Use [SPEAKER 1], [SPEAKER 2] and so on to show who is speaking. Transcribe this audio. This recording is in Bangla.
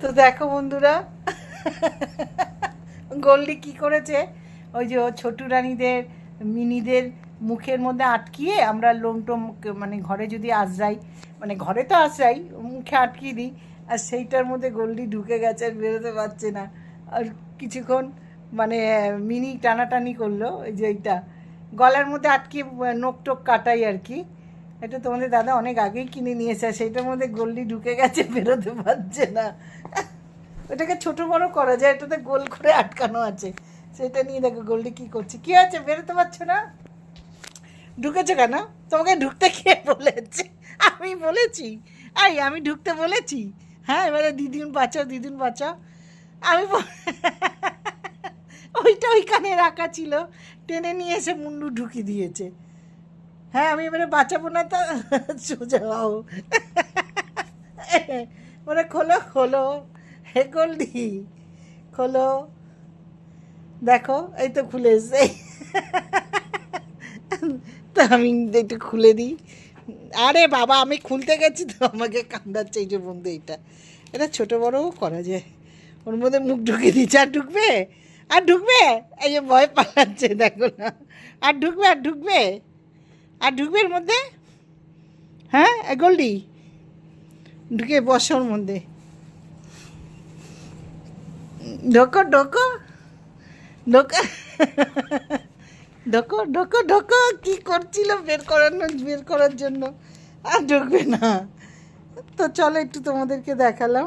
[SPEAKER 1] তো দেখো বন্ধুরা গোল্ডি কি করেছে? ওই যে ছোটু রানীদের, মিনিদের মুখের মধ্যে আটকিয়ে আমরা লোমটোম মানে ঘরে যদি আশ্রাই মানে ঘরে তো আশ্রাই মুখে আটকিয়ে দিই, আর সেইটার মধ্যে গোল্ডি ঢুকে গেছে আর বেরোতে পারছে না। আর কিছুক্ষণ মানে মিনি টানাটানি করল, ওই যে এইটা, গলার মধ্যে আটকে নোক টোক কাটাই আর কি। এটা তোমাদের দাদা অনেক আগেই কিনে নিয়েছে সেইটার মধ্যে গোল্ডি ঢুকে গেছে, বেরোতে পারছে না। ওটাকে ছোট বড় করা যায়, এটাতে গোল করে আটকানো আছে। সেটা নিয়ে দেখো গোল্ডি কি করছে। কি আছে? বেরোতে পারছ না? ঢুকেছো কেন? তোমাকে ঢুকতে কে বলেছে? আমি বলেছি। আই আমি ঢুকতে বলেছি। হ্যাঁ এবারে দিদিন বাঁচাও দিদিন বাঁচাও। আমি ওইটা ওইখানে রাখা ছিল। টেনে নিয়ে এসে মুন্ডু ঢুকিয়ে দিয়েছে। হ্যাঁ আমি এবারে বাঁচাবো না তো সোজা হও ওরা খোলো খোলো। হে গোল্ডি, খোলো। দেখো, এই তো খুলে এসছে। তো আমি একটু খুলে দিই। আরে বাবা, আমি খুলতে গেছি তো, আমাকে কান্দাচ্ছে এই যে বন্ধু এইটা। এটা ছোটো বড়ও করা যায়। ওর মধ্যে মুখ ঢুকে দিচ্ছে আর ঢুকবে? আর ঢুকবে? এই যে ভয় পালাচ্ছে দেখো না। আর ঢুকবে আর ঢুকবে? আর ঢুকবে এর মধ্যে? হ্যাঁ গোল্ডি? ঢুকে বসো ওর মধ্যে। ঢোকো ঢোকো। ঢোকো। ঢোকো ঢোকো ঢোকো। কী করছিল বের করানো বের করার জন্য? আর ঢুকবে না। তো চলো একটু তোমাদেরকে দেখালাম।